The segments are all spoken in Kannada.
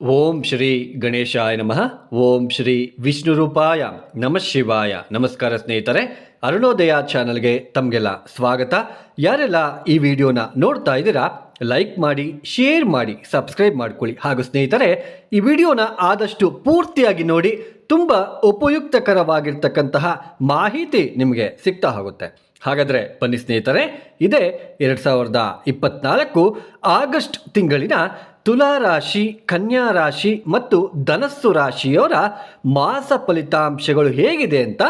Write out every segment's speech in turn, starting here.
ಓಂ ಶ್ರೀ ಗಣೇಶಾಯ ನಮಃ. ಓಂ ಶ್ರೀ ವಿಷ್ಣು ರೂಪಾಯ ನಮಃ ಶಿವಾಯ. ನಮಸ್ಕಾರ ಸ್ನೇಹಿತರೆ, ಅರುಣೋದಯ ಚಾನಲ್ಗೆ ತಮಗೆಲ್ಲ ಸ್ವಾಗತ. ಯಾರೆಲ್ಲ ಈ ವಿಡಿಯೋನ ನೋಡ್ತಾ ಇದ್ದೀರಾ, ಲೈಕ್ ಮಾಡಿ, ಶೇರ್ ಮಾಡಿ, ಸಬ್ಸ್ಕ್ರೈಬ್ ಮಾಡ್ಕೊಳ್ಳಿ. ಹಾಗೂ ಸ್ನೇಹಿತರೆ, ಈ ವಿಡಿಯೋನ ಆದಷ್ಟು ಪೂರ್ತಿಯಾಗಿ ನೋಡಿ ತುಂಬ ಉಪಯುಕ್ತಕರವಾಗಿರ್ತಕ್ಕಂತಹ ಮಾಹಿತಿ ನಿಮಗೆ ಸಿಗ್ತಾ ಹೋಗುತ್ತೆ. ಹಾಗಾದರೆ ಬನ್ನಿ ಸ್ನೇಹಿತರೆ, ಇದೇ ಎರಡು ಸಾವಿರದ ಇಪ್ಪತ್ನಾಲ್ಕು ಆಗಸ್ಟ್ ತಿಂಗಳಿನ ತುಲಾ ರಾಶಿ, ಕನ್ಯಾ ರಾಶಿ ಮತ್ತು ಧನಸ್ಸು ರಾಶಿಯವರ ಮಾಸ ಫಲಿತಾಂಶಗಳು ಹೇಗಿದೆ ಅಂತ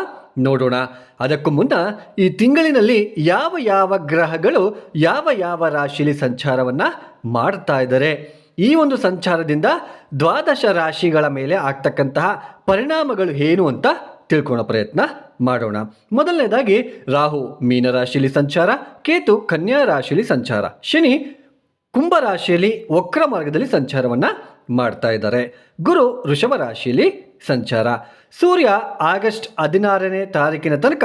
ನೋಡೋಣ. ಅದಕ್ಕೂ ಮುನ್ನ ಈ ತಿಂಗಳಿನಲ್ಲಿ ಯಾವ ಯಾವ ಗ್ರಹಗಳು ಯಾವ ಯಾವ ರಾಶಿಯಲ್ಲಿ ಸಂಚಾರವನ್ನು ಮಾಡ್ತಾ ಇದ್ದಾರೆ? ಈ ಒಂದು ಸಂಚಾರದಿಂದ ದ್ವಾದಶ ರಾಶಿಗಳ ಮೇಲೆ ಆಗ್ತಕ್ಕಂತಹ ಪರಿಣಾಮಗಳು ಏನು ಅಂತ ತಿಳ್ಕೊಳ್ಳೋ ಪ್ರಯತ್ನ ಮಾಡೋಣ. ಮೊದಲನೇದಾಗಿ, ರಾಹು ಮೀನರಾಶಿಯಲ್ಲಿ ಸಂಚಾರ, ಕೇತು ಕನ್ಯಾ ರಾಶಿಯಲ್ಲಿ ಸಂಚಾರ. ಶನಿ ಕುಂಭ ರಾಶಿಯಲ್ಲಿ ವಕ್ರ ಮಾರ್ಗದಲ್ಲಿ ಸಂಚಾರವನ್ನು ಮಾಡ್ತಾ ಇದ್ದಾರೆ. ಗುರು ವೃಷಭ ರಾಶಿಯಲ್ಲಿ ಸಂಚಾರ. ಸೂರ್ಯ ಆಗಸ್ಟ್ ಹದಿನಾರನೇ ತಾರೀಕಿನ ತನಕ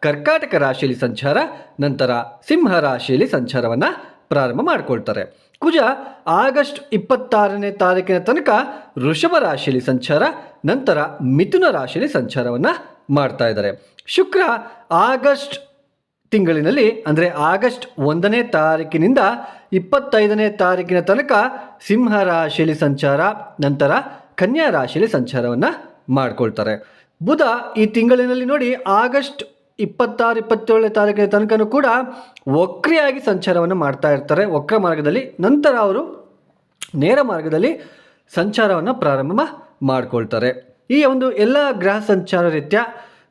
ಕರ್ಕಾಟಕ ರಾಶಿಯಲ್ಲಿ ಸಂಚಾರ, ನಂತರ ಸಿಂಹ ರಾಶಿಯಲ್ಲಿ ಸಂಚಾರವನ್ನು ಪ್ರಾರಂಭ ಮಾಡ್ಕೊಳ್ತಾರೆ. ಕುಜ ಆಗಸ್ಟ್ ಇಪ್ಪತ್ತಾರನೇ ತಾರೀಕಿನ ತನಕ ವೃಷಭ ರಾಶಿಯಲ್ಲಿ ಸಂಚಾರ, ನಂತರ ಮಿಥುನ ರಾಶಿಯಲ್ಲಿ ಸಂಚಾರವನ್ನು ಮಾಡ್ತಾ ಇದ್ದಾರೆ. ಶುಕ್ರ ಆಗಸ್ಟ್ ತಿಂಗಳಿನಲ್ಲಿ, ಅಂದರೆ ಆಗಸ್ಟ್ ಒಂದನೇ ತಾರೀಕಿನಿಂದ ಇಪ್ಪತ್ತೈದನೇ ತಾರೀಕಿನ ತನಕ ಸಿಂಹ ರಾಶಿಯಲ್ಲಿ ಸಂಚಾರ, ನಂತರ ಕನ್ಯಾ ರಾಶಿಯಲ್ಲಿ ಸಂಚಾರವನ್ನು ಮಾಡ್ಕೊಳ್ತಾರೆ. ಬುಧ ಈ ತಿಂಗಳಿನಲ್ಲಿ ನೋಡಿ, ಆಗಸ್ಟ್ ಇಪ್ಪತ್ತಾರು, ಇಪ್ಪತ್ತೇಳನೇ ತಾರೀಕಿನ ತನಕನೂ ಕೂಡ ವಕ್ರಿಯಾಗಿ ಸಂಚಾರವನ್ನು ಮಾಡ್ತಾ ಇರ್ತಾರೆ. ವಕ್ರ ಮಾರ್ಗದಲ್ಲಿ, ನಂತರ ಅವರು ನೇರ ಮಾರ್ಗದಲ್ಲಿ ಸಂಚಾರವನ್ನು ಪ್ರಾರಂಭ ಮಾಡ್ಕೊಳ್ತಾರೆ. ಈ ಒಂದು ಎಲ್ಲ ಗ್ರಹ ಸಂಚಾರ ರೀತ್ಯ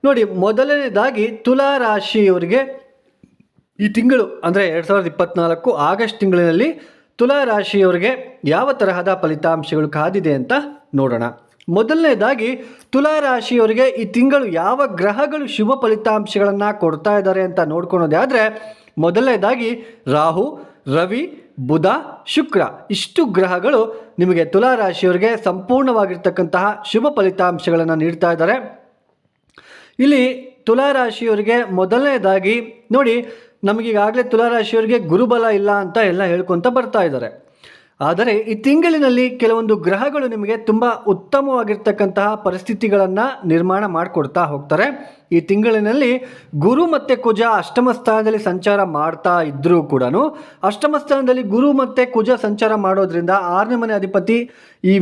ನೋಡಿ ಮೊದಲನೇದಾಗಿ ತುಲಾ ರಾಶಿಯವರಿಗೆ ಈ ತಿಂಗಳು ಅಂದರೆ ಎರಡು ಸಾವಿರದ ಇಪ್ಪತ್ನಾಲ್ಕು ಆಗಸ್ಟ್ ತಿಂಗಳಿನಲ್ಲಿ ತುಲಾ ರಾಶಿಯವರಿಗೆ ಯಾವ ತರಹದ ಫಲಿತಾಂಶಗಳು ಕಾದಿದೆ ಅಂತ ನೋಡೋಣ. ಮೊದಲನೇದಾಗಿ ತುಲಾ ರಾಶಿಯವರಿಗೆ ಈ ತಿಂಗಳು ಯಾವ ಗ್ರಹಗಳು ಶುಭ ಫಲಿತಾಂಶಗಳನ್ನು ಕೊಡ್ತಾ ಇದ್ದಾರೆ ಅಂತ ನೋಡ್ಕೊಳೋದೇ ಆದರೆ ಮೊದಲನೇದಾಗಿ ರಾಹು, ರವಿ ಬುಧ, ಶುಕ್ರ, ಇಷ್ಟು ಗ್ರಹಗಳು ನಿಮಗೆ ತುಲಾ ರಾಶಿಯವರಿಗೆ ಸಂಪೂರ್ಣವಾಗಿರ್ತಕ್ಕಂತಹ ಶುಭ ಫಲಿತಾಂಶಗಳನ್ನು ನೀಡ್ತಾ ಇದ್ದಾರೆ. ಇಲ್ಲಿ ತುಲಾ ರಾಶಿಯವರಿಗೆ ಮೊದಲನೇದಾಗಿ ನೋಡಿ, ನಮಗೀಗಾಗಲೇ ತುಲಾರಾಶಿಯವರಿಗೆ ಗುರುಬಲ ಇಲ್ಲ ಅಂತ ಎಲ್ಲ ಹೇಳ್ಕೊತ ಬರ್ತಾ ಇದ್ದಾರೆ. ಆದರೆ ಈ ತಿಂಗಳಿನಲ್ಲಿ ಕೆಲವೊಂದು ಗ್ರಹಗಳು ನಿಮಗೆ ತುಂಬ ಉತ್ತಮವಾಗಿರ್ತಕ್ಕಂತಹ ಪರಿಸ್ಥಿತಿಗಳನ್ನು ನಿರ್ಮಾಣ ಮಾಡಿಕೊಡ್ತಾ ಹೋಗ್ತಾರೆ. ಈ ತಿಂಗಳಿನಲ್ಲಿ ಗುರು ಮತ್ತು ಕುಜ ಅಷ್ಟಮ ಸ್ಥಾನದಲ್ಲಿ ಸಂಚಾರ ಮಾಡ್ತಾ ಇದ್ದರೂ ಕೂಡ ಅಷ್ಟಮ ಸ್ಥಾನದಲ್ಲಿ ಗುರು ಮತ್ತು ಕುಜ ಸಂಚಾರ ಮಾಡೋದ್ರಿಂದ ಆರನೇ ಮನೆ ಅಧಿಪತಿ, ಈ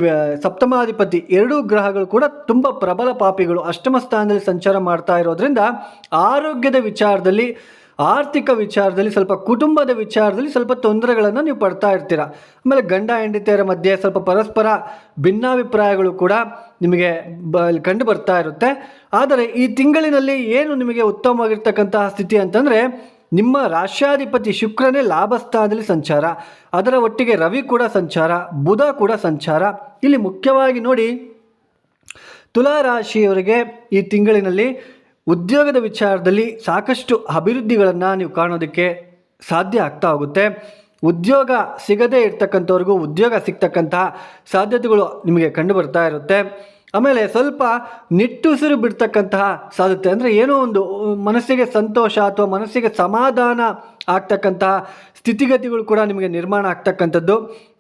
ಸಪ್ತಮಾಧಿಪತಿ ಎರಡೂ ಗ್ರಹಗಳು ಕೂಡ ತುಂಬ ಪ್ರಬಲ ಪಾಪಿಗಳು ಅಷ್ಟಮ ಸ್ಥಾನದಲ್ಲಿ ಸಂಚಾರ ಮಾಡ್ತಾ ಇರೋದ್ರಿಂದ ಆರೋಗ್ಯದ ವಿಚಾರದಲ್ಲಿ ಆರ್ಥಿಕ ವಿಚಾರದಲ್ಲಿ ಸ್ವಲ್ಪ ಕುಟುಂಬದ ವಿಚಾರದಲ್ಲಿ ಸ್ವಲ್ಪ ತೊಂದರೆಗಳನ್ನು ನೀವು ಪಡ್ತಾ ಇರ್ತೀರ. ಆಮೇಲೆ ಗಂಡ ಹೆಂಡತಿಯರ ಮಧ್ಯೆ ಸ್ವಲ್ಪ ಪರಸ್ಪರ ಭಿನ್ನಾಭಿಪ್ರಾಯಗಳು ಕೂಡ ನಿಮಗೆ ಬ ಕಂಡು ಬರ್ತಾ ಇರುತ್ತೆ. ಆದರೆ ಈ ತಿಂಗಳಿನಲ್ಲಿ ಏನು ನಿಮಗೆ ಉತ್ತಮವಾಗಿರ್ತಕ್ಕಂತಹ ಸ್ಥಿತಿ ಅಂತಂದರೆ ನಿಮ್ಮ ರಾಷ್ಟ್ರಾಧಿಪತಿ ಶುಕ್ರನೇ ಲಾಭಸ್ಥಾನದಲ್ಲಿ ಸಂಚಾರ. ಅದರ ಒಟ್ಟಿಗೆ ರವಿ ಕೂಡ ಸಂಚಾರ, ಬುಧ ಕೂಡ ಸಂಚಾರ. ಇಲ್ಲಿ ಮುಖ್ಯವಾಗಿ ನೋಡಿ ತುಲಾ ರಾಶಿಯವರಿಗೆ ಈ ತಿಂಗಳಿನಲ್ಲಿ ಉದ್ಯೋಗದ ವಿಚಾರದಲ್ಲಿ ಸಾಕಷ್ಟು ಅಭಿವೃದ್ಧಿಗಳನ್ನು ನೀವು ಕಾಣೋದಕ್ಕೆ ಸಾಧ್ಯ ಆಗ್ತಾ ಹೋಗುತ್ತೆ. ಉದ್ಯೋಗ ಸಿಗದೇ ಇರ್ತಕ್ಕಂಥವ್ರಿಗೂ ಉದ್ಯೋಗ ಸಿಗ್ತಕ್ಕಂತಹ ಸಾಧ್ಯತೆಗಳು ನಿಮಗೆ ಕಂಡು ಬರ್ತಾ ಇರುತ್ತೆ. ಆಮೇಲೆ ಸ್ವಲ್ಪ ನಿಟ್ಟುಸಿರು ಬಿಡ್ತಕ್ಕಂತಹ ಸಾಧ್ಯತೆ ಅಂದರೆ ಏನೋ ಒಂದು ಮನಸ್ಸಿಗೆ ಸಂತೋಷ ಅಥವಾ ಮನಸ್ಸಿಗೆ ಸಮಾಧಾನ ಆಗ್ತಕ್ಕಂತಹ ಸ್ಥಿತಿಗತಿಗಳು ಕೂಡ ನಿಮಗೆ ನಿರ್ಮಾಣ ಆಗ್ತಕ್ಕಂಥದ್ದು.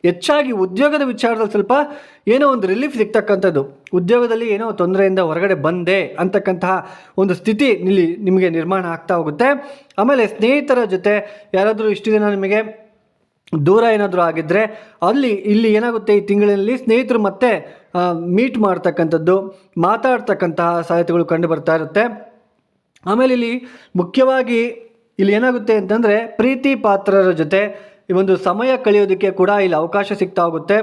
ಹೆಚ್ಚಾಗಿ ಉದ್ಯೋಗದ ವಿಚಾರದಲ್ಲಿ ಸ್ವಲ್ಪ ಏನೋ ಒಂದು ರಿಲೀಫ್ ಸಿಗ್ತಕ್ಕಂಥದ್ದು. ಉದ್ಯೋಗದಲ್ಲಿ ಏನೋ ತೊಂದರೆಯಿಂದ ಹೊರಗಡೆ ಬಂದೆ ಅಂತಕ್ಕಂತಹ ಒಂದು ಸ್ಥಿತಿ ನಿಮಗೆ ನಿರ್ಮಾಣ ಆಗ್ತಾ ಹೋಗುತ್ತೆ. ಆಮೇಲೆ ಸ್ನೇಹಿತರ ಜೊತೆ ಯಾರಾದರೂ ಇಷ್ಟು ದಿನ ನಿಮಗೆ ದೂರ ಏನಾದರೂ ಆಗಿದ್ದರೆ ಅಲ್ಲಿ, ಇಲ್ಲಿ ಏನಾಗುತ್ತೆ ಈ ತಿಂಗಳಲ್ಲಿ ಸ್ನೇಹಿತರು ಮತ್ತೆ ಮೀಟ್ ಮಾಡ್ತಕ್ಕಂಥದ್ದು, ಮಾತಾಡ್ತಕ್ಕಂತಹ ಸಾಧ್ಯತೆಗಳು ಕಂಡು ಬರ್ತಾ ಇರುತ್ತೆ. ಆಮೇಲೆ ಇಲ್ಲಿ ಮುಖ್ಯವಾಗಿ ಇಲ್ಲಿ ಏನಾಗುತ್ತೆ ಅಂತಂದರೆ ಪ್ರೀತಿ ಪಾತ್ರರ ಜೊತೆ ಈ ಒಂದು ಸಮಯ ಕಳೆಯೋದಕ್ಕೆ ಕೂಡ ಇಲ್ಲಿ ಅವಕಾಶ ಸಿಗ್ತಾ ಹೋಗುತ್ತೆ.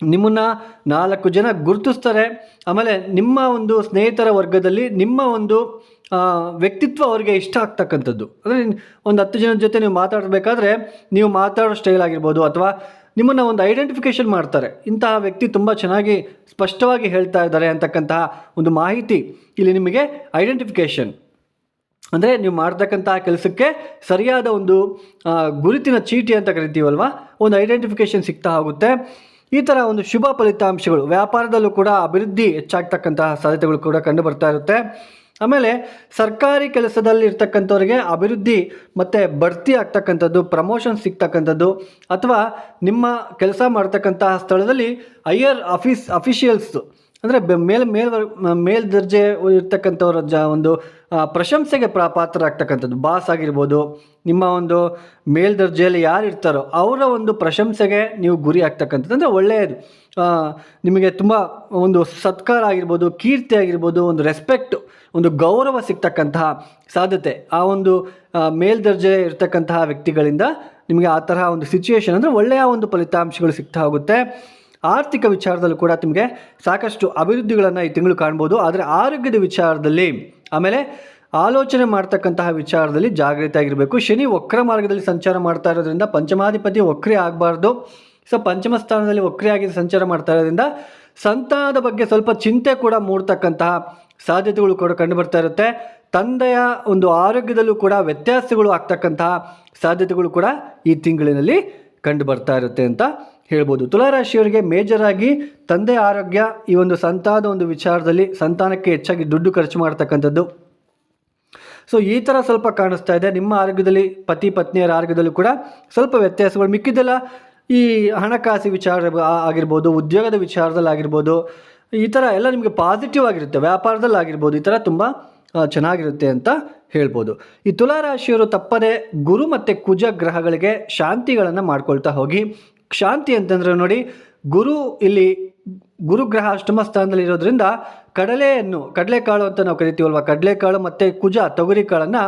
ನಿಮ್ಮನ್ನು ನಾಲ್ಕು ಜನ ಗುರುತಿಸ್ತಾರೆ. ಆಮೇಲೆ ನಿಮ್ಮ ಒಂದು ಸ್ನೇಹಿತರ ವರ್ಗದಲ್ಲಿ ನಿಮ್ಮ ಒಂದು ವ್ಯಕ್ತಿತ್ವ ಅವರಿಗೆ ಇಷ್ಟ ಆಗ್ತಕ್ಕಂಥದ್ದು. ಅಂದರೆ ಒಂದು ಹತ್ತು ಜನದ ಜೊತೆ ನೀವು ಮಾತಾಡಬೇಕಾದ್ರೆ ನೀವು ಮಾತಾಡೋ ಸ್ಟೈಲ್ ಆಗಿರ್ಬೋದು ಅಥವಾ ನಿಮ್ಮನ್ನು ಒಂದು ಐಡೆಂಟಿಫಿಕೇಷನ್ ಮಾಡ್ತಾರೆ. ಇಂತಹ ವ್ಯಕ್ತಿ ತುಂಬ ಚೆನ್ನಾಗಿ ಸ್ಪಷ್ಟವಾಗಿ ಹೇಳ್ತಾ ಇದ್ದಾರೆ ಅಂತಕ್ಕಂತಹ ಒಂದು ಮಾಹಿತಿ ಇಲ್ಲಿ ನಿಮಗೆ ಐಡೆಂಟಿಫಿಕೇಷನ್ ಅಂದರೆ ನೀವು ಮಾಡ್ತಕ್ಕಂತಹ ಕೆಲಸಕ್ಕೆ ಸರಿಯಾದ ಒಂದು ಗುರುತಿನ ಚೀಟಿ ಅಂತ ಕರಿತೀವಲ್ವ? ಒಂದು ಐಡೆಂಟಿಫಿಕೇಷನ್ ಸಿಗ್ತಾ ಹೋಗುತ್ತೆ. ಈ ಥರ ಒಂದು ಶುಭ ಫಲಿತಾಂಶಗಳು ವ್ಯಾಪಾರದಲ್ಲೂ ಕೂಡ ಅಭಿವೃದ್ಧಿ ಹೆಚ್ಚಾಗ್ತಕ್ಕಂತಹ ಸಾಧ್ಯತೆಗಳು ಕೂಡ ಕಂಡು ಬರ್ತಾ ಇರುತ್ತೆ. ಆಮೇಲೆ ಸರ್ಕಾರಿ ಕೆಲಸದಲ್ಲಿ ಇರ್ತಕ್ಕಂಥವ್ರಿಗೆ ಅಭಿವೃದ್ಧಿ ಮತ್ತು ಬಡ್ತಿ ಆಗ್ತಕ್ಕಂಥದ್ದು ಪ್ರಮೋಷನ್ ಸಿಗ್ತಕ್ಕಂಥದ್ದು, ಅಥವಾ ನಿಮ್ಮ ಕೆಲಸ ಮಾಡ್ತಕ್ಕಂತಹ ಸ್ಥಳದಲ್ಲಿ ಹೈಯರ್ ಅಫೀಸ್ ಅಫಿಷಿಯಲ್ಸು ಅಂದರೆ ಮೇಲ್ ಮೇಲ್ ಮೇಲ್ ದರ್ಜೆ ಇರ್ತಕ್ಕಂಥವ್ರ ಜ, ಒಂದು ಪ್ರಶಂಸೆಗೆ ಪ್ರಾ, ಪಾತ್ರರಾಗ್ತಕ್ಕಂಥದ್ದು. ಬಾಸ್ ಆಗಿರ್ಬೋದು, ನಿಮ್ಮ ಒಂದು ಮೇಲ್ದರ್ಜೆಯಲ್ಲಿ ಯಾರು ಇರ್ತಾರೋ ಅವರ ಒಂದು ಪ್ರಶಂಸೆಗೆ ನೀವು ಗುರಿ ಆಗ್ತಕ್ಕಂಥದ್ದು. ಅಂದರೆ ಒಳ್ಳೆಯದು. ನಿಮಗೆ ತುಂಬ ಒಂದು ಸತ್ಕಾರ ಆಗಿರ್ಬೋದು, ಕೀರ್ತಿ ಆಗಿರ್ಬೋದು, ಒಂದು ರೆಸ್ಪೆಕ್ಟ್ ಒಂದು ಗೌರವ ಸಿಗ್ತಕ್ಕಂತಹ ಸಾಧ್ಯತೆ. ಆ ಒಂದು ಮೇಲ್ದರ್ಜೆ ಇರತಕ್ಕಂತಹ ವ್ಯಕ್ತಿಗಳಿಂದ ನಿಮಗೆ ಆ ತರಹ ಒಂದು ಸಿಚುವೇಶನ್ ಅಂದರೆ ಒಳ್ಳೆಯ ಒಂದು ಫಲಿತಾಂಶಗಳು ಸಿಗ್ತಾ ಹೋಗುತ್ತೆ. ಆರ್ಥಿಕ ವಿಚಾರದಲ್ಲೂ ಕೂಡ ನಿಮಗೆ ಸಾಕಷ್ಟು ಅಭಿವೃದ್ಧಿಗಳನ್ನು ಈ ತಿಂಗಳು ಕಾಣ್ಬೋದು. ಆದರೆ ಆರೋಗ್ಯದ ವಿಚಾರದಲ್ಲಿ, ಆಮೇಲೆ ಆಲೋಚನೆ ಮಾಡ್ತಕ್ಕಂತಹ ವಿಚಾರದಲ್ಲಿ ಜಾಗೃತಿ ಆಗಿರಬೇಕು. ಶನಿ ವಕ್ರ ಮಾರ್ಗದಲ್ಲಿ ಸಂಚಾರ ಮಾಡ್ತಾ ಇರೋದ್ರಿಂದ ಪಂಚಮಾಧಿಪತಿ ವಕ್ರಿ ಆಗಬಾರ್ದು. ಸೊ, ಪಂಚಮ ಸ್ಥಾನದಲ್ಲಿ ವಕ್ರಿಯಾಗಿ ಸಂಚಾರ ಮಾಡ್ತಾ ಇರೋದ್ರಿಂದ ಸಂತಾನದ ಬಗ್ಗೆ ಸ್ವಲ್ಪ ಚಿಂತೆ ಕೂಡ ಮೂಡ್ತಕ್ಕಂತಹ ಸಾಧ್ಯತೆಗಳು ಕೂಡ ಕಂಡು ಬರ್ತಾ ಇರುತ್ತೆ. ತಂದೆಯ ಒಂದು ಆರೋಗ್ಯದಲ್ಲೂ ಕೂಡ ವ್ಯತ್ಯಾಸಗಳು ಆಗ್ತಕ್ಕಂತಹ ಸಾಧ್ಯತೆಗಳು ಕೂಡ ಈ ತಿಂಗಳಿನಲ್ಲಿ ಕಂಡು ಬರ್ತಾ ಇರುತ್ತೆ ಅಂತ ಹೇಳ್ಬೋದು. ತುಲಾರಾಶಿಯವರಿಗೆ ಆಗಿ ತಂದೆ ಆರೋಗ್ಯ ಈ ಒಂದು ಸಂತಾನದ ಒಂದು ವಿಚಾರದಲ್ಲಿ ಸಂತಾನಕ್ಕೆ ಹೆಚ್ಚಾಗಿ ದುಡ್ಡು ಖರ್ಚು ಮಾಡ್ತಕ್ಕಂಥದ್ದು. ಸೊ ಈ ಥರ ಸ್ವಲ್ಪ ಕಾಣಿಸ್ತಾ ಇದೆ. ನಿಮ್ಮ ಆರೋಗ್ಯದಲ್ಲಿ, ಪತಿ, ಪತ್ನಿಯರ ಆರೋಗ್ಯದಲ್ಲೂ ಕೂಡ ಸ್ವಲ್ಪ ವ್ಯತ್ಯಾಸಗಳು ಮಿಕ್ಕಿದ್ದೆಲ್ಲ. ಈ ಹಣಕಾಸು ವಿಚಾರ ಆಗಿರ್ಬೋದು, ಉದ್ಯೋಗದ ವಿಚಾರದಲ್ಲಿ ಆಗಿರ್ಬೋದು ಈ ಥರ ಎಲ್ಲ ನಿಮಗೆ ಪಾಸಿಟಿವ್ ಆಗಿರುತ್ತೆ. ವ್ಯಾಪಾರದಲ್ಲಿ ಆಗಿರ್ಬೋದು, ಈ ಥರ ತುಂಬ ಚೆನ್ನಾಗಿರುತ್ತೆ ಅಂತ ಹೇಳ್ಬೋದು. ಈ ತುಲಾರಾಶಿಯವರು ತಪ್ಪದೆ ಗುರು ಮತ್ತು ಕುಜ ಗ್ರಹಗಳಿಗೆ ಶಾಂತಿಗಳನ್ನು ಮಾಡ್ಕೊಳ್ತಾ ಹೋಗಿ, ಶಾಂತಿ ಅಂತಂದ್ರೆ ನೋಡಿ, ಗುರು ಇಲ್ಲಿ ಗುರುಗ್ರಹ ಅಷ್ಟಮ ಸ್ಥಾನದಲ್ಲಿ ಇರೋದ್ರಿಂದ ಕಡಲೆಯನ್ನು, ಕಡಲೆಕಾಳು ಅಂತ ನಾವು ಕರಿತೀವಲ್ವ? ಕಡಲೆಕಾಳು ಮತ್ತು ಕುಜ ತೊಗರಿ ಕಾಳನ್ನು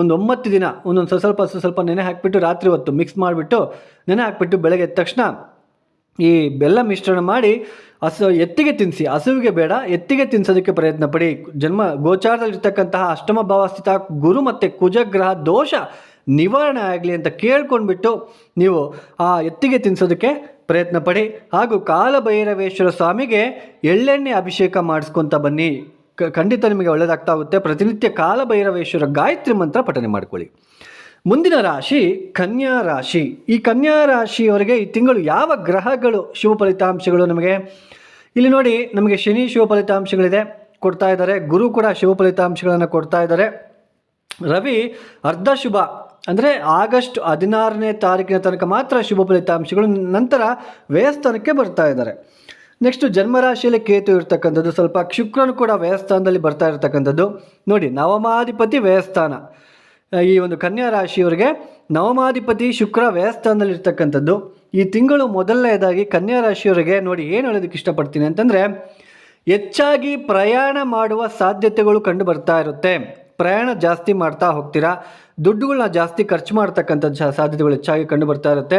ಒಂದು ಒಂಬತ್ತು ದಿನ, ಒಂದೊಂದು ಸ್ವಲ್ಪ ಸ್ವಲ್ಪ ನೆನೆ ಹಾಕಿಬಿಟ್ಟು ರಾತ್ರಿ ಹೊತ್ತು ಮಿಕ್ಸ್ ಮಾಡಿಬಿಟ್ಟು ನೆನೆ ಹಾಕಿಬಿಟ್ಟು ಬೆಳಗ್ಗೆ ಎದ್ದ ತಕ್ಷಣ ಈ ಬೆಲ್ಲ ಮಿಶ್ರಣ ಮಾಡಿ ಹಸು ಎತ್ತಿಗೆ ತಿನ್ನಿಸಿ ಹಸುವಿಗೆ ಬೇಡ, ಎತ್ತಿಗೆ ತಿನ್ನಿಸೋದಕ್ಕೆ ಪ್ರಯತ್ನ ಪಡಿ. ಜನ್ಮ ಗೋಚಾರದಲ್ಲಿರ್ತಕ್ಕಂತಹ ಅಷ್ಟಮ ಭಾವ ಸ್ಥಿತ ಗುರು ಮತ್ತು ಕುಜಗ್ರಹ ದೋಷ ನಿವಾರಣೆ ಆಗಲಿ ಅಂತ ಕೇಳ್ಕೊಂಡ್ಬಿಟ್ಟು ನೀವು ಆ ಎತ್ತಿಗೆ ತಿನ್ನಿಸೋದಕ್ಕೆ ಪ್ರಯತ್ನ ಪಡಿ. ಹಾಗೂ ಕಾಲಭೈರವೇಶ್ವರ ಸ್ವಾಮಿಗೆ ಎಳ್ಳೆಣ್ಣೆ ಅಭಿಷೇಕ ಮಾಡಿಸ್ಕೊತ ಬನ್ನಿ. ಖಂಡಿತ ನಿಮಗೆ ಒಳ್ಳೆಯದಾಗ್ತಾ ಹೋಗುತ್ತೆ. ಪ್ರತಿನಿತ್ಯ ಕಾಲಭೈರವೇಶ್ವರ ಗಾಯತ್ರಿ ಮಂತ್ರ ಪಠನೆ ಮಾಡ್ಕೊಳ್ಳಿ. ಮುಂದಿನ ರಾಶಿ ಕನ್ಯಾ ರಾಶಿ. ಈ ಕನ್ಯಾ ರಾಶಿಯವರಿಗೆ ಈ ತಿಂಗಳು ಯಾವ ಗ್ರಹಗಳು ಶುಭ ಫಲಿತಾಂಶಗಳು ನಮಗೆ? ಇಲ್ಲಿ ನೋಡಿ ನಮಗೆ ಶನಿ ಶುಭ ಫಲಿತಾಂಶಗಳಿದೆ, ಕೊಡ್ತಾ ಇದ್ದಾರೆ. ಗುರು ಕೂಡ ಶುಭ ಫಲಿತಾಂಶಗಳನ್ನು ಕೊಡ್ತಾ ಇದ್ದಾರೆ. ರವಿ ಅರ್ಧ ಶುಭ, ಅಂದರೆ ಆಗಸ್ಟ್ ಹದಿನಾರನೇ ತಾರೀಕಿನ ತನಕ ಮಾತ್ರ ಶುಭ ಫಲಿತಾಂಶಗಳು, ನಂತರ ವ್ಯಯಸ್ಥಾನಕ್ಕೆ ಬರ್ತಾ ಇದ್ದಾರೆ. ನೆಕ್ಸ್ಟ್ ಜನ್ಮರಾಶಿಯಲ್ಲಿ ಕೇತು ಇರ್ತಕ್ಕಂಥದ್ದು, ಸ್ವಲ್ಪ ಶುಕ್ರನು ಕೂಡ ವ್ಯಯಸ್ಥಾನದಲ್ಲಿ ಬರ್ತಾ ಇರತಕ್ಕಂಥದ್ದು. ನೋಡಿ ನವಮಾಧಿಪತಿ ವ್ಯಯಸ್ಥಾನ. ಈ ಒಂದು ಕನ್ಯಾ ರಾಶಿಯವರಿಗೆ ನವಮಾಧಿಪತಿ ಶುಕ್ರ ವ್ಯಯಸ್ಥಾನದಲ್ಲಿ ಇರ್ತಕ್ಕಂಥದ್ದು ಈ ತಿಂಗಳು ಮೊದಲನೇದಾಗಿ ಕನ್ಯಾ ರಾಶಿಯವರಿಗೆ ನೋಡಿ ಏನು ಹೇಳೋದಕ್ಕೆ ಇಷ್ಟಪಡ್ತೀನಿ ಅಂತಂದರೆ, ಹೆಚ್ಚಾಗಿ ಪ್ರಯಾಣ ಮಾಡುವ ಸಾಧ್ಯತೆಗಳು ಕಂಡು ಬರ್ತಾ ಇರುತ್ತೆ. ಪ್ರಯಾಣ ಜಾಸ್ತಿ ಮಾಡ್ತಾ ಹೋಗ್ತೀರಾ ದುಡ್ಡುಗಳನ್ನ ಜಾಸ್ತಿ ಖರ್ಚು ಮಾಡ್ತಕ್ಕಂಥ ಸಾಧ್ಯತೆಗಳು ಹೆಚ್ಚಾಗಿ ಕಂಡು ಬರ್ತಾ ಇರುತ್ತೆ.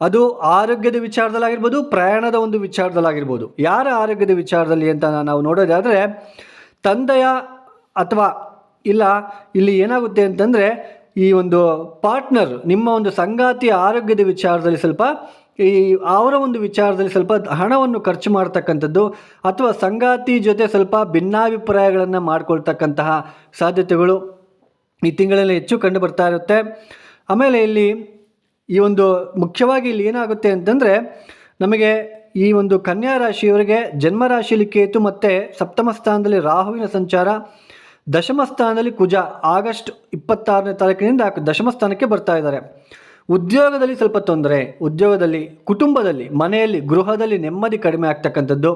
ಅದು ಆರೋಗ್ಯದ ವಿಚಾರದಲ್ಲಾಗಿರ್ಬೋದು, ಪ್ರಯಾಣದ ಒಂದು ವಿಚಾರದಲ್ಲಾಗಿರ್ಬೋದು. ಯಾರ ಆರೋಗ್ಯದ ವಿಚಾರದಲ್ಲಿ ಅಂತ ನಾವು ನೋಡೋದಾದರೆ, ತಂದೆಯ ಅಥವಾ ಇಲ್ಲ, ಇಲ್ಲಿ ಏನಾಗುತ್ತೆ ಅಂತಂದರೆ ಈ ಒಂದು ಪಾರ್ಟ್ನರ್ ನಿಮ್ಮ ಒಂದು ಸಂಗಾತಿಯ ಆರೋಗ್ಯದ ವಿಚಾರದಲ್ಲಿ ಸ್ವಲ್ಪ ಈ ಅವರ ಒಂದು ವಿಚಾರದಲ್ಲಿ ಸ್ವಲ್ಪ ಹಣವನ್ನು ಖರ್ಚು ಮಾಡ್ತಕ್ಕಂಥದ್ದು ಅಥವಾ ಸಂಗಾತಿ ಜೊತೆ ಸ್ವಲ್ಪ ಭಿನ್ನಾಭಿಪ್ರಾಯಗಳನ್ನು ಮಾಡಿಕೊಳ್ತಕ್ಕಂತಹ ಸಾಧ್ಯತೆಗಳು ಈ ತಿಂಗಳಲ್ಲಿ ಹೆಚ್ಚು ಕಂಡು ಬರ್ತಾ ಇರುತ್ತೆ. ಆಮೇಲೆ ಇಲ್ಲಿ ಈ ಒಂದು ಮುಖ್ಯವಾಗಿ ಇಲ್ಲಿ ಏನಾಗುತ್ತೆ ಅಂತಂದರೆ ನಮಗೆ ಈ ಒಂದು ಕನ್ಯಾ ರಾಶಿಯವರಿಗೆ ಜನ್ಮ ರಾಶಿಯಲ್ಲಿ ಕೇತು ಮತ್ತು ಸಪ್ತಮ ಸ್ಥಾನದಲ್ಲಿ ರಾಹುವಿನ ಸಂಚಾರ ದಶಮ ಸ್ಥಾನದಲ್ಲಿ ಕುಜ ಆಗಸ್ಟ್ ಇಪ್ಪತ್ತಾರನೇ ತಾರೀಕಿನಿಂದ ದಶಮ ಸ್ಥಾನಕ್ಕೆ ಬರ್ತಾ ಇದ್ದಾರೆ. ಉದ್ಯೋಗದಲ್ಲಿ ಸ್ವಲ್ಪ ತೊಂದರೆ, ಉದ್ಯೋಗದಲ್ಲಿ, ಕುಟುಂಬದಲ್ಲಿ, ಮನೆಯಲ್ಲಿ, ಗೃಹದಲ್ಲಿ ನೆಮ್ಮದಿ ಕಡಿಮೆ ಆಗ್ತಕ್ಕಂಥದ್ದು.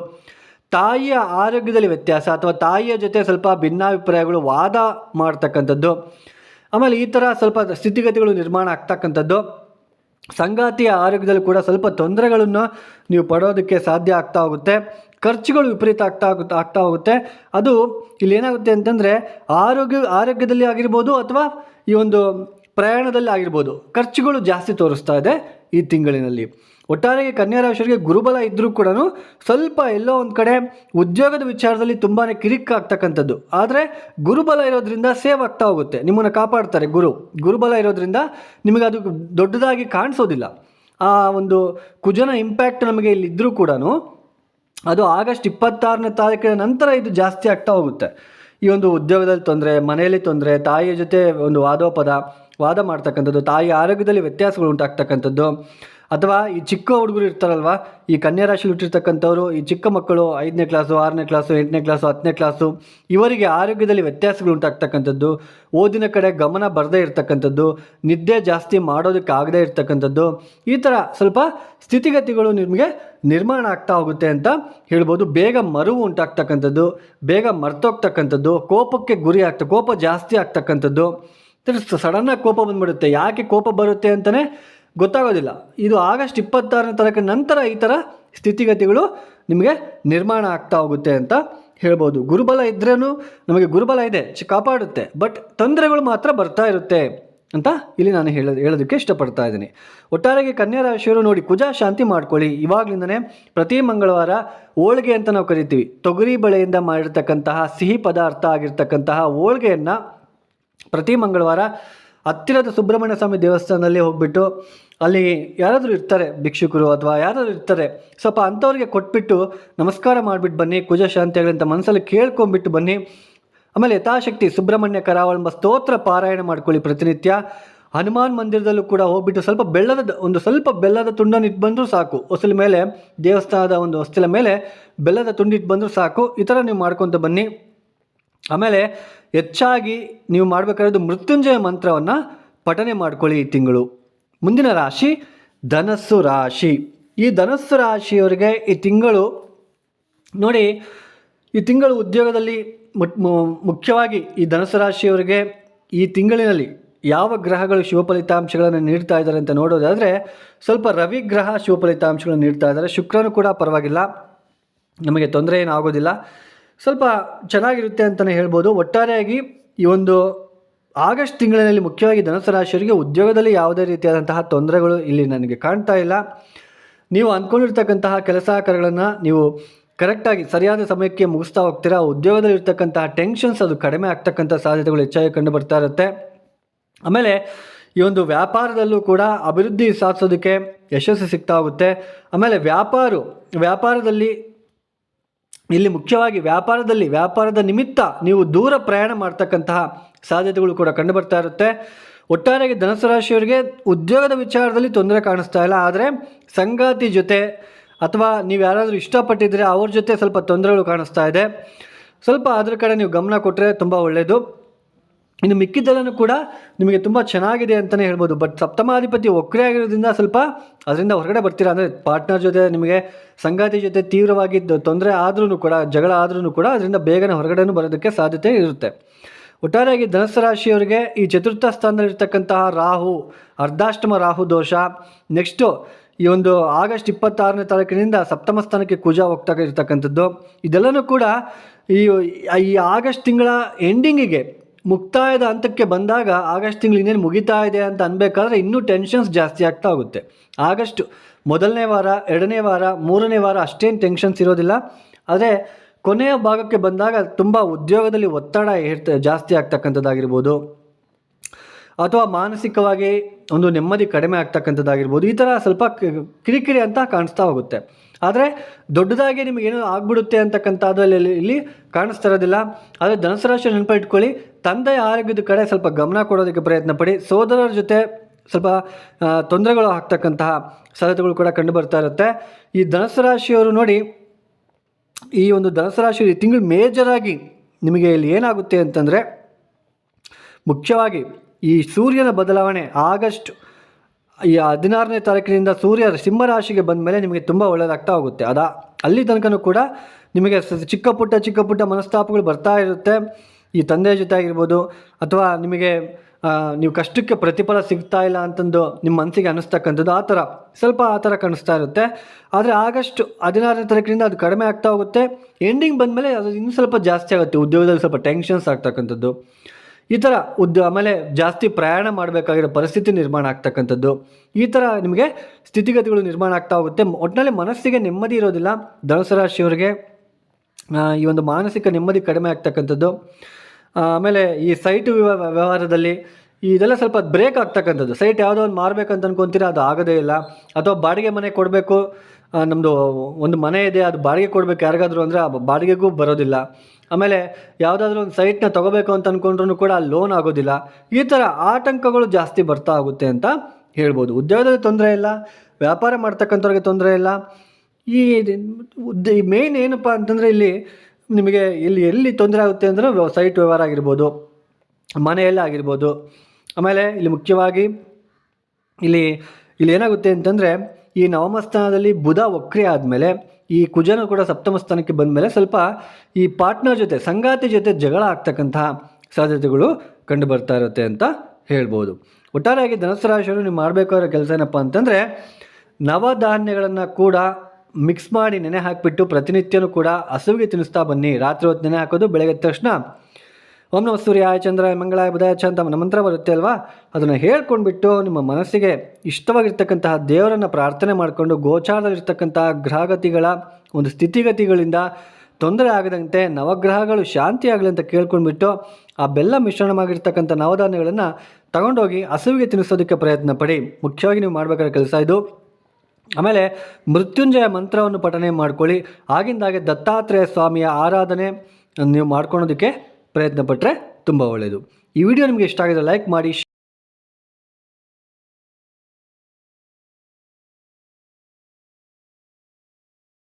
ತಾಯಿಯ ಆರೋಗ್ಯದಲ್ಲಿ ವ್ಯತ್ಯಾಸ ಅಥವಾ ತಾಯಿಯ ಜೊತೆ ಸ್ವಲ್ಪ ಭಿನ್ನಾಭಿಪ್ರಾಯಗಳು ವಾದ ಮಾಡ್ತಕ್ಕಂಥದ್ದು. ಆಮೇಲೆ ಈ ಥರ ಸ್ವಲ್ಪ ಸ್ಥಿತಿಗತಿಗಳು ನಿರ್ಮಾಣ ಆಗ್ತಕ್ಕಂಥದ್ದು. ಸಂಗಾತಿಯ ಆರೋಗ್ಯದಲ್ಲಿ ಕೂಡ ಸ್ವಲ್ಪ ತೊಂದರೆಗಳನ್ನು ನೀವು ಪಡೋದಕ್ಕೆ ಸಾಧ್ಯ ಆಗ್ತಾ ಹೋಗುತ್ತೆ. ಖರ್ಚುಗಳು ವಿಪರೀತ ಆಗ್ತಾ ಆಗುತ್ತೆ ಆಗ್ತಾ ಹೋಗುತ್ತೆ. ಅದು ಇಲ್ಲಿ ಏನಾಗುತ್ತೆ ಅಂತಂದರೆ ಆರೋಗ್ಯ, ಆರೋಗ್ಯದಲ್ಲಿ ಆಗಿರ್ಬೋದು ಅಥವಾ ಈ ಒಂದು ಪ್ರಯಾಣದಲ್ಲಿ ಆಗಿರ್ಬೋದು ಖರ್ಚುಗಳು ಜಾಸ್ತಿ ತೋರಿಸ್ತಾ ಇದೆ ಈ ತಿಂಗಳಿನಲ್ಲಿ. ಒಟ್ಟಾರೆಗೆ ಕನ್ಯಾ ರಾಶಿಯವರಿಗೆ ಗುರುಬಲ ಇದ್ದರೂ ಕೂಡ ಸ್ವಲ್ಪ ಎಲ್ಲೋ ಒಂದು ಕಡೆ ಉದ್ಯೋಗದ ವಿಚಾರದಲ್ಲಿ ತುಂಬಾ ಕಿರಿಕ್ ಆಗ್ತಕ್ಕಂಥದ್ದು. ಆದರೆ ಗುರುಬಲ ಇರೋದ್ರಿಂದ ಸೇವ್ ಆಗ್ತಾ ಹೋಗುತ್ತೆ. ನಿಮ್ಮನ್ನು ಕಾಪಾಡ್ತಾರೆ ಗುರು. ಗುರುಬಲ ಇರೋದ್ರಿಂದ ನಿಮಗೆ ಅದು ದೊಡ್ಡದಾಗಿ ಕಾಣಿಸೋದಿಲ್ಲ. ಆ ಒಂದು ಕುಜನ ಇಂಪ್ಯಾಕ್ಟ್ ನಮಗೆ ಇಲ್ಲಿ ಇದ್ದರೂ ಕೂಡ ಅದು ಆಗಸ್ಟ್ ಇಪ್ಪತ್ತಾರನೇ ತಾರೀಕಿನ ನಂತರ ಇದು ಜಾಸ್ತಿ ಆಗ್ತಾ ಹೋಗುತ್ತೆ. ಈ ಒಂದು ಉದ್ಯೋಗದಲ್ಲಿ ತೊಂದರೆ, ಮನೆಯಲ್ಲಿ ತೊಂದರೆ, ತಾಯಿಯ ಜೊತೆ ಒಂದು ವಾದೋಪದ, ವಾದ ಮಾಡ್ತಕ್ಕಂಥದ್ದು, ತಾಯಿಯ ಆರೋಗ್ಯದಲ್ಲಿ ವ್ಯತ್ಯಾಸಗಳು ಉಂಟಾಗ್ತಕ್ಕಂಥದ್ದು ಅಥವಾ ಈ ಚಿಕ್ಕ ಹುಡುಗರು ಇರ್ತಾರಲ್ವ, ಈ ಕನ್ಯಾ ರಾಶಿಲಿ ಹುಟ್ಟಿರ್ತಕ್ಕಂಥವ್ರು, ಈ ಚಿಕ್ಕ ಮಕ್ಕಳು ಐದನೇ ಕ್ಲಾಸು ಆರನೇ ಕ್ಲಾಸು ಎಂಟನೇ ಕ್ಲಾಸು ಹತ್ತನೇ ಕ್ಲಾಸು ಇವರಿಗೆ ಆರೋಗ್ಯದಲ್ಲಿ ವ್ಯತ್ಯಾಸಗಳು ಉಂಟಾಗ್ತಕ್ಕಂಥದ್ದು, ಓದಿನ ಕಡೆ ಗಮನ ಬರದೇ ಇರತಕ್ಕಂಥದ್ದು, ನಿದ್ದೆ ಜಾಸ್ತಿ ಮಾಡೋದಕ್ಕೆ ಆಗದೇ ಇರ್ತಕ್ಕಂಥದ್ದು, ಈ ಥರ ಸ್ವಲ್ಪ ಸ್ಥಿತಿಗತಿಗಳು ನಿಮಗೆ ನಿರ್ಮಾಣ ಆಗ್ತಾ ಹೋಗುತ್ತೆ ಅಂತ ಹೇಳ್ಬೋದು. ಬೇಗ ಮರುವು ಉಂಟಾಗ್ತಕ್ಕಂಥದ್ದು, ಬೇಗ ಮರ್ತೋಗ್ತಕ್ಕಂಥದ್ದು, ಕೋಪಕ್ಕೆ ಗುರಿ ಆಗ್ತ, ಕೋಪ ಜಾಸ್ತಿ ಆಗ್ತಕ್ಕಂಥದ್ದು. ಸಡನ್ನಾಗಿ ಕೋಪ ಬಂದ್ಬಿಡುತ್ತೆ. ಯಾಕೆ ಕೋಪ ಬರುತ್ತೆ ಅಂತಲೇ ಗೊತ್ತಾಗೋದಿಲ್ಲ. ಇದು ಆಗಸ್ಟ್ ಇಪ್ಪತ್ತಾರನೇ ತಾರೀಕಿನ ನಂತರ ಈ ಥರ ಸ್ಥಿತಿಗತಿಗಳು ನಿಮಗೆ ನಿರ್ಮಾಣ ಆಗ್ತಾ ಹೋಗುತ್ತೆ ಅಂತ ಹೇಳ್ಬೋದು. ಗುರುಬಲ ಇದ್ರೂ ನಮಗೆ ಗುರುಬಲ ಇದೆ ಕಾಪಾಡುತ್ತೆ ಬಟ್ ತೊಂದರೆಗಳು ಮಾತ್ರ ಬರ್ತಾ ಇರುತ್ತೆ ಅಂತ ಇಲ್ಲಿ ನಾನು ಹೇಳೋದು ಹೇಳೋದಕ್ಕೆ ಇಷ್ಟಪಡ್ತಾ ಇದ್ದೀನಿ. ಒಟ್ಟಾರೆಗೆ ಕನ್ಯಾ ರಾಶಿಯವರು ನೋಡಿ ಕುಜ ಶಾಂತಿ ಮಾಡ್ಕೊಳ್ಳಿ. ಇವಾಗಲಿಂದನೇ ಪ್ರತಿ ಮಂಗಳವಾರ ಹೋಳಿಗೆ ಅಂತ ನಾವು ಕರಿತೀವಿ. ತೊಗರಿ ಬಳೆಯಿಂದ ಮಾಡಿರ್ತಕ್ಕಂತಹ ಸಿಹಿ ಪದಾರ್ಥ ಆಗಿರ್ತಕ್ಕಂತಹ ಹೋಳಿಗೆಯನ್ನು ಪ್ರತಿ ಮಂಗಳವಾರ ಹತ್ತಿರದ ಸುಬ್ರಹ್ಮಣ್ಯ ಸ್ವಾಮಿ ದೇವಸ್ಥಾನದಲ್ಲಿ ಹೋಗ್ಬಿಟ್ಟು ಅಲ್ಲಿ ಯಾರಾದರೂ ಇರ್ತಾರೆ ಭಿಕ್ಷುಕರು ಅಥವಾ ಯಾರಾದರೂ ಇರ್ತಾರೆ, ಸ್ವಲ್ಪ ಅಂಥವ್ರಿಗೆ ಕೊಟ್ಬಿಟ್ಟು ನಮಸ್ಕಾರ ಮಾಡಿಬಿಟ್ಟು ಬನ್ನಿ, ಕುಜ ಶಾಂತಿ ಆಗಲಿ ಅಂತ ಮನಸ್ಸಲ್ಲಿ ಕೇಳ್ಕೊಂಬಿಟ್ಟು ಬನ್ನಿ. ಆಮೇಲೆ ಯಥಾಶಕ್ತಿ ಸುಬ್ರಹ್ಮಣ್ಯ ಕರಾವಳಂಬ ಸ್ತೋತ್ರ ಪಾರಾಯಣ ಮಾಡ್ಕೊಳ್ಳಿ ಪ್ರತಿನಿತ್ಯ. ಹನುಮಾನ್ ಮಂದಿರದಲ್ಲೂ ಕೂಡ ಹೋಗ್ಬಿಟ್ಟು ಸ್ವಲ್ಪ ಬೆಲ್ಲದ ಒಂದು ಸ್ವಲ್ಪ ಬೆಲ್ಲದ ತುಂಡನ್ನು ಇಟ್ಟು ಬಂದರೂ ಸಾಕು. ಹೊಸಲ ಮೇಲೆ, ದೇವಸ್ಥಾನದ ಒಂದು ಹೊಸ್ತಿಲ ಮೇಲೆ ಬೆಲ್ಲದ ತುಂಡಿಟ್ಟು ಬಂದರೂ ಸಾಕು. ಈ ಥರ ನೀವು ಮಾಡ್ಕೊತ ಬನ್ನಿ. ಆಮೇಲೆ ಹೆಚ್ಚಾಗಿ ನೀವು ಮಾಡಬೇಕಾಗಿರೋದು ಮೃತ್ಯುಂಜಯ ಮಂತ್ರವನ್ನು ಪಠನೆ ಮಾಡ್ಕೊಳ್ಳಿ ಈ ತಿಂಗಳು. ಮುಂದಿನ ರಾಶಿ ಧನಸ್ಸು ರಾಶಿ. ಈ ಧನಸ್ಸು ರಾಶಿಯವರಿಗೆ ಈ ತಿಂಗಳು ನೋಡಿ, ಈ ತಿಂಗಳು ಉದ್ಯೋಗದಲ್ಲಿ ಮುಖ್ಯವಾಗಿ ಈ ಧನಸ್ಸು ರಾಶಿಯವರಿಗೆ ಈ ತಿಂಗಳಿನಲ್ಲಿ ಯಾವ ಗ್ರಹಗಳು ಶುಭ ಫಲಿತಾಂಶಗಳನ್ನು ನೀಡ್ತಾ ಇದ್ದಾರೆ ಅಂತ ನೋಡೋದಾದರೆ, ಸ್ವಲ್ಪ ರವಿ ಗ್ರಹ ಶುಭ ಫಲಿತಾಂಶಗಳನ್ನು ನೀಡ್ತಾ ಇದ್ದಾರೆ. ಶುಕ್ರನು ಕೂಡ ಪರವಾಗಿಲ್ಲ, ನಮಗೆ ತೊಂದರೆ ಏನು ಆಗೋದಿಲ್ಲ. ಸ್ವಲ್ಪ ಚೆನ್ನಾಗಿರುತ್ತೆ ಅಂತಲೇ ಹೇಳ್ಬೋದು. ಒಟ್ಟಾರೆಯಾಗಿ ಈ ಒಂದು ಆಗಸ್ಟ್ ತಿಂಗಳಿನಲ್ಲಿ ಮುಖ್ಯವಾಗಿ ಧನುಸು ರಾಶಿಯವರಿಗೆ ಉದ್ಯೋಗದಲ್ಲಿ ಯಾವುದೇ ರೀತಿಯಾದಂತಹ ತೊಂದರೆಗಳು ಇಲ್ಲಿ ನನಗೆ ಕಾಣ್ತಾ ಇಲ್ಲ. ನೀವು ಅಂದ್ಕೊಂಡಿರ್ತಕ್ಕಂತಹ ಕೆಲಸ ಕಾರ್ಯಗಳನ್ನು ನೀವು ಕರೆಕ್ಟಾಗಿ ಸರಿಯಾದ ಸಮಯಕ್ಕೆ ಮುಗಿಸ್ತಾ ಹೋಗ್ತೀರಾ ಉದ್ಯೋಗದಲ್ಲಿ ಇರ್ತಕ್ಕಂತಹ ಟೆನ್ಷನ್ಸ್ ಅದು ಕಡಿಮೆ ಆಗ್ತಕ್ಕಂಥ ಸಾಧ್ಯತೆಗಳು ಹೆಚ್ಚಾಗಿ ಕಂಡು ಬರ್ತಾ ಇರುತ್ತೆ. ಆಮೇಲೆ ಈ ಒಂದು ವ್ಯಾಪಾರದಲ್ಲೂ ಕೂಡ ಅಭಿವೃದ್ಧಿ ಸಾಧಿಸೋದಕ್ಕೆ ಯಶಸ್ಸು ಸಿಗ್ತಾ ಹೋಗುತ್ತೆ. ಆಮೇಲೆ ವ್ಯಾಪಾರ, ವ್ಯಾಪಾರದಲ್ಲಿ ಇಲ್ಲಿ ಮುಖ್ಯವಾಗಿ ವ್ಯಾಪಾರದಲ್ಲಿ ವ್ಯಾಪಾರದ ನಿಮಿತ್ತ ನೀವು ದೂರ ಪ್ರಯಾಣ ಮಾಡ್ತಕ್ಕಂತಹ ಸಾಧ್ಯತೆಗಳು ಕೂಡ ಕಂಡು ಬರ್ತಾ ಇರುತ್ತೆ. ಒಟ್ಟಾರೆಯಾಗಿ ಧನಸ್ಸು ರಾಶಿಯವರಿಗೆ ಉದ್ಯೋಗದ ವಿಚಾರದಲ್ಲಿ ತೊಂದರೆ ಕಾಣಿಸ್ತಾ ಇಲ್ಲ. ಆದರೆ ಸಂಗಾತಿ ಜೊತೆ ಅಥವಾ ನೀವು ಯಾರಾದರೂ ಇಷ್ಟಪಟ್ಟಿದ್ರೆ ಅವ್ರ ಜೊತೆ ಸ್ವಲ್ಪ ತೊಂದರೆಗಳು ಕಾಣಿಸ್ತಾ ಇದೆ. ಸ್ವಲ್ಪ ಅದ್ರ ಕಡೆ ನೀವು ಗಮನ ಕೊಟ್ಟರೆ ತುಂಬ ಒಳ್ಳೆಯದು ಇನ್ನು ಮಿಕ್ಕಿದ್ದೆಲ್ಲನೂ ಕೂಡ ನಿಮಗೆ ತುಂಬ ಚೆನ್ನಾಗಿದೆ ಅಂತಲೇ ಹೇಳ್ಬೋದು. ಬಟ್ ಸಪ್ತಮಾಧಿಪತಿ ಒಕ್ಕರೆ ಆಗಿರೋದ್ರಿಂದ ಸ್ವಲ್ಪ ಅದರಿಂದ ಹೊರಗಡೆ ಬರ್ತೀರಾ? ಅಂದರೆ ಪಾರ್ಟ್ನರ್ ಜೊತೆ ನಿಮಗೆ ಸಂಗಾತಿ ಜೊತೆ ತೀವ್ರವಾಗಿ ತೊಂದರೆ ಆದ್ರೂ ಕೂಡ, ಜಗಳ ಆದ್ರೂ ಕೂಡ ಅದರಿಂದ ಬೇಗನೆ ಹೊರಗಡೆನೂ ಬರೋದಕ್ಕೆ ಸಾಧ್ಯತೆ ಇರುತ್ತೆ. ಒಟ್ಟಾರೆಯಾಗಿ ಧನಸ್ಸು ರಾಶಿಯವರಿಗೆ ಈ ಚತುರ್ಥ ಸ್ಥಾನದಲ್ಲಿರ್ತಕ್ಕಂತಹ ರಾಹು, ಅರ್ಧಾಷ್ಟಮ ರಾಹು ದೋಷ. ನೆಕ್ಸ್ಟು ಈ ಒಂದು ಆಗಸ್ಟ್ ಇಪ್ಪತ್ತಾರನೇ ತಾರೀಕಿನಿಂದ ಸಪ್ತಮ ಸ್ಥಾನಕ್ಕೆ ಕುಜ ಹೋಗ್ತಾ ಇರ್ತಕ್ಕಂಥದ್ದು. ಇದೆಲ್ಲನೂ ಕೂಡ ಈ ಈ ಆಗಸ್ಟ್ ತಿಂಗಳ ಎಂಡಿಂಗಿಗೆ ಮುಕ್ತಾಯದ ಹಂತಕ್ಕೆ ಬಂದಾಗ ಆಗಸ್ಟ್ ತಿಂಗಳು ಇನ್ನೇನು ಮುಗಿತಾ ಇದೆ ಅಂತ ಅನ್ಬೇಕಾದ್ರೆ ಇನ್ನೂ ಟೆನ್ಷನ್ಸ್ ಜಾಸ್ತಿ ಆಗ್ತಾ ಹೋಗುತ್ತೆ. ಆಗಸ್ಟ್ ಮೊದಲನೇ ವಾರ, ಎರಡನೇ ವಾರ, ಮೂರನೇ ವಾರ ಅಷ್ಟೇನು ಟೆನ್ಷನ್ಸ್ ಇರೋದಿಲ್ಲ. ಆದರೆ ಕೊನೆಯ ಭಾಗಕ್ಕೆ ಬಂದಾಗ ತುಂಬ ಉದ್ಯೋಗದಲ್ಲಿ ಒತ್ತಡ ಇರ್ತ ಜಾಸ್ತಿ ಆಗ್ತಕ್ಕಂಥದ್ದಾಗಿರ್ಬೋದು. ಅಥವಾ ಮಾನಸಿಕವಾಗಿ ಒಂದು ನೆಮ್ಮದಿ ಕಡಿಮೆ ಆಗ್ತಕ್ಕಂಥದ್ದಾಗಿರ್ಬೋದು. ಈ ಥರ ಸ್ವಲ್ಪ ಕಿರಿಕಿರಿ ಅಂತ ಕಾಣಿಸ್ತಾ ಹೋಗುತ್ತೆ. ಆದರೆ ದೊಡ್ಡದಾಗಿ ನಿಮಗೇನು ಆಗ್ಬಿಡುತ್ತೆ ಅಂತಕ್ಕಂಥದ್ದು ಇಲ್ಲಿ ಕಾಣಿಸ್ತಾ ಇರೋದಿಲ್ಲ. ಆದರೆ ಧನಸು ರಾಶಿ ನೆನಪು ಇಟ್ಕೊಳ್ಳಿ. ತಂದೆಯ ಆರೋಗ್ಯದ ಕಡೆ ಸ್ವಲ್ಪ ಗಮನ ಕೊಡೋದಕ್ಕೆ ಪ್ರಯತ್ನ ಪಡಿ. ಸೋದರರ ಜೊತೆ ಸ್ವಲ್ಪ ತೊಂದರೆಗಳು ಆಗ್ತಕ್ಕಂತಹ ಸಾಧ್ಯತೆಗಳು ಕೂಡ ಕಂಡು ಬರ್ತಾ ಇರುತ್ತೆ. ಈ ಧನುಸು ರಾಶಿಯವರು ನೋಡಿ ಈ ಒಂದು ಧನಸು ರಾಶಿ ತಿಂಗಳು ಮೇಜರಾಗಿ ನಿಮಗೆ ಇಲ್ಲಿ ಏನಾಗುತ್ತೆ ಅಂತಂದರೆ, ಮುಖ್ಯವಾಗಿ ಈ ಸೂರ್ಯನ ಬದಲಾವಣೆ ಆಗಸ್ಟ್, ಈ ಹದಿನಾರನೇ ತಾರೀಕಿನಿಂದ ಸೂರ್ಯ ಸಿಂಹರಾಶಿಗೆ ಬಂದ ಮೇಲೆ ನಿಮಗೆ ತುಂಬ ಒಳ್ಳೆಯದಾಗ್ತಾ ಹೋಗುತ್ತೆ. ಅದ, ಅಲ್ಲಿ ತನಕನೂ ಕೂಡ ನಿಮಗೆ ಚಿಕ್ಕ ಪುಟ್ಟ ಚಿಕ್ಕ ಪುಟ್ಟ ಮನಸ್ತಾಪಗಳು ಬರ್ತಾ ಇರುತ್ತೆ. ಈ ತಂದೆಯ ಜೊತೆ ಆಗಿರ್ಬೋದು, ಅಥವಾ ನಿಮಗೆ ನೀವು ಕಷ್ಟಕ್ಕೆ ಪ್ರತಿಫಲ ಸಿಗ್ತಾ ಇಲ್ಲ ಅಂತಂದು ನಿಮ್ಮ ಮನಸ್ಸಿಗೆ ಅನ್ನಿಸ್ತಕ್ಕಂಥದ್ದು ಆ ಥರ. ಸ್ವಲ್ಪ ಆ ಥರ ಕಾಣಿಸ್ತಾ ಇರುತ್ತೆ. ಆದರೆ ಆಗಸ್ಟ್ ಹದಿನಾರನೇ ತಾರೀಕಿನಿಂದ ಅದು ಕಡಿಮೆ ಆಗ್ತಾ ಹೋಗುತ್ತೆ. ಎಂಡಿಂಗ್ ಬಂದಮೇಲೆ ಅದು ಇನ್ನೂ ಸ್ವಲ್ಪ ಜಾಸ್ತಿ ಆಗುತ್ತೆ. ಉದ್ಯೋಗದಲ್ಲಿ ಸ್ವಲ್ಪ ಟೆನ್ಷನ್ಸ್ ಆಗ್ತಕ್ಕಂಥದ್ದು. ಈ ಥರ ಉದ್ಯ, ಆಮೇಲೆ ಜಾಸ್ತಿ ಪ್ರಯಾಣ ಮಾಡಬೇಕಾಗಿರೋ ಪರಿಸ್ಥಿತಿ ನಿರ್ಮಾಣ ಆಗ್ತಕ್ಕಂಥದ್ದು. ಈ ಥರ ನಿಮಗೆ ಸ್ಥಿತಿಗತಿಗಳು ನಿರ್ಮಾಣ ಆಗ್ತಾ ಹೋಗುತ್ತೆ. ಒಟ್ಟಿನಲ್ಲಿ ಮನಸ್ಸಿಗೆ ನೆಮ್ಮದಿ ಇರೋದಿಲ್ಲ. ಧನುಸು ರಾಶಿಯವರಿಗೆ ಈ ಒಂದು ಮಾನಸಿಕ ನೆಮ್ಮದಿ ಕಡಿಮೆ ಆಗ್ತಕ್ಕಂಥದ್ದು. ಆಮೇಲೆ ಈ ಸೈಟ್ ವ್ಯವ- ವ್ಯವಹಾರದಲ್ಲಿ ಇದೆಲ್ಲ ಸ್ವಲ್ಪ ಬ್ರೇಕ್ ಆಗ್ತಕ್ಕಂಥದ್ದು. ಸೈಟ್ ಯಾವುದೋ ಒಂದು ಮಾರಬೇಕಂತ ಅನ್ಕೊಂತೀರ, ಅದು ಆಗೋದೇ ಇಲ್ಲ. ಅಥವಾ ಬಾಡಿಗೆ ಮನೆ ಕೊಡಬೇಕು ನಮ್ಮದು ಒಂದು ಮನೆ ಇದೆ, ಅದು ಬಾಡಿಗೆ ಕೊಡಬೇಕು ಯಾರಿಗಾದರೂ ಅಂದರೆ ಆ ಬಾಡಿಗೆಗೂ ಬರೋದಿಲ್ಲ. ಆಮೇಲೆ ಯಾವುದಾದ್ರೂ ಒಂದು ಸೈಟ್ನ ತೊಗೋಬೇಕು ಅಂತ ಅಂದ್ಕೊಂಡ್ರೂ ಕೂಡ ಲೋನ್ ಆಗೋದಿಲ್ಲ. ಈ ಥರ ಆತಂಕಗಳು ಜಾಸ್ತಿ ಬರ್ತಾ ಆಗುತ್ತೆ ಅಂತ ಹೇಳ್ಬೋದು. ಉದ್ಯೋಗದಲ್ಲಿ ತೊಂದರೆ ಇಲ್ಲ, ವ್ಯಾಪಾರ ಮಾಡ್ತಕ್ಕಂಥವ್ರಿಗೆ ತೊಂದರೆ ಇಲ್ಲ. ಈ ಮೇನ್ ಏನಪ್ಪ ಅಂತಂದರೆ ಇಲ್ಲಿ ನಿಮಗೆ ಇಲ್ಲಿ ಎಲ್ಲಿ ತೊಂದರೆ ಆಗುತ್ತೆ ಅಂದರೆ ಸೈಟ್ ವ್ಯವಹಾರ ಆಗಿರ್ಬೋದು, ಮನೆಯಲ್ಲೇ ಆಗಿರ್ಬೋದು. ಆಮೇಲೆ ಇಲ್ಲಿ ಮುಖ್ಯವಾಗಿ ಇಲ್ಲಿ ಇಲ್ಲಿ ಏನಾಗುತ್ತೆ ಅಂತಂದರೆ ಈ ನವಮ ಸ್ಥಾನದಲ್ಲಿ ಬುಧ ವಕ್ರಿ ಆದಮೇಲೆ, ಈ ಕುಜನು ಕೂಡ ಸಪ್ತಮ ಸ್ಥಾನಕ್ಕೆ ಬಂದಮೇಲೆ ಸ್ವಲ್ಪ ಈ ಪಾರ್ಟ್ನರ್ ಜೊತೆ, ಸಂಗಾತಿ ಜೊತೆ ಜಗಳ ಆಗ್ತಕ್ಕಂತಹ ಸಾಧ್ಯತೆಗಳು ಕಂಡು ಬರ್ತಾ ಇರುತ್ತೆ ಅಂತ ಹೇಳ್ಬೋದು. ಒಟ್ಟಾರೆಯಾಗಿ ಧನಸ್ಸು ರಾಶಿಯವರು ನೀವು ಮಾಡಬೇಕಾದ ಕೆಲಸ ಏನಪ್ಪ ಅಂತಂದರೆ ನವಧಾನ್ಯಗಳನ್ನು ಕೂಡ ಮಿಕ್ಸ್ ಮಾಡಿ ನೆನೆ ಹಾಕಿಬಿಟ್ಟು ಪ್ರತಿನಿತ್ಯನೂ ಕೂಡ ಹಸುವಿಗೆ ತಿನ್ನಿಸ್ತಾ ಬನ್ನಿ. ರಾತ್ರಿ ಹೊತ್ತು ನೆನೆ ಹಾಕೋದು ಬೆಳಗ್ಗೆ ತಕ್ಷಣ. ಓಂ ನಮ ಸೂರ್ಯ ಚಂದ್ರ ಮಂಗಳಾಯ ಬುಧಾಯಚ ಅಂತ ಮಂತ್ರ ಬರುತ್ತೆ ಅಲ್ವಾ? ಅದನ್ನು ಹೇಳ್ಕೊಂಡ್ಬಿಟ್ಟು ನಿಮ್ಮ ಮನಸ್ಸಿಗೆ ಇಷ್ಟವಾಗಿರ್ತಕ್ಕಂತಹ ದೇವರನ್ನು ಪ್ರಾರ್ಥನೆ ಮಾಡಿಕೊಂಡು ಗೋಚಾರದಲ್ಲಿರ್ತಕ್ಕಂತಹ ಗ್ರಹಗತಿಗಳ ಒಂದು ಸ್ಥಿತಿಗತಿಗಳಿಂದ ತೊಂದರೆ ಆಗದಂತೆ ನವಗ್ರಹಗಳು ಶಾಂತಿ ಆಗಲಿ ಅಂತ ಕೇಳ್ಕೊಂಡ್ಬಿಟ್ಟು ಆ ಬೆಲ್ಲ ಮಿಶ್ರಣವಾಗಿರ್ತಕ್ಕಂಥ ನವಧಾನ್ಯಗಳನ್ನು ತಗೊಂಡೋಗಿ ಹಸುವಿಗೆ ತಿನ್ನಿಸೋದಕ್ಕೆ ಪ್ರಯತ್ನ ಪಡಿ. ಮುಖ್ಯವಾಗಿ ನೀವು ಮಾಡಬೇಕಾದ ಕೆಲಸ ಇದು ಆಮೇಲೆ ಮೃತ್ಯುಂಜಯ ಮಂತ್ರವನ್ನು ಪಠನೆ ಮಾಡ್ಕೊಳ್ಳಿ. ಆಗಿಂದಾಗೆ ದತ್ತಾತ್ರೇಯ ಸ್ವಾಮಿಯ ಆರಾಧನೆ ನೀವು ಮಾಡ್ಕೊಳೋದಕ್ಕೆ ಪ್ರಯತ್ನ ಪಟ್ಟರೆ ತುಂಬ ಒಳ್ಳೆಯದು ಈ ವಿಡಿಯೋ ನಿಮಗೆ ಇಷ್ಟ ಆಗಿದ್ರೆ ಲೈಕ್ ಮಾಡಿ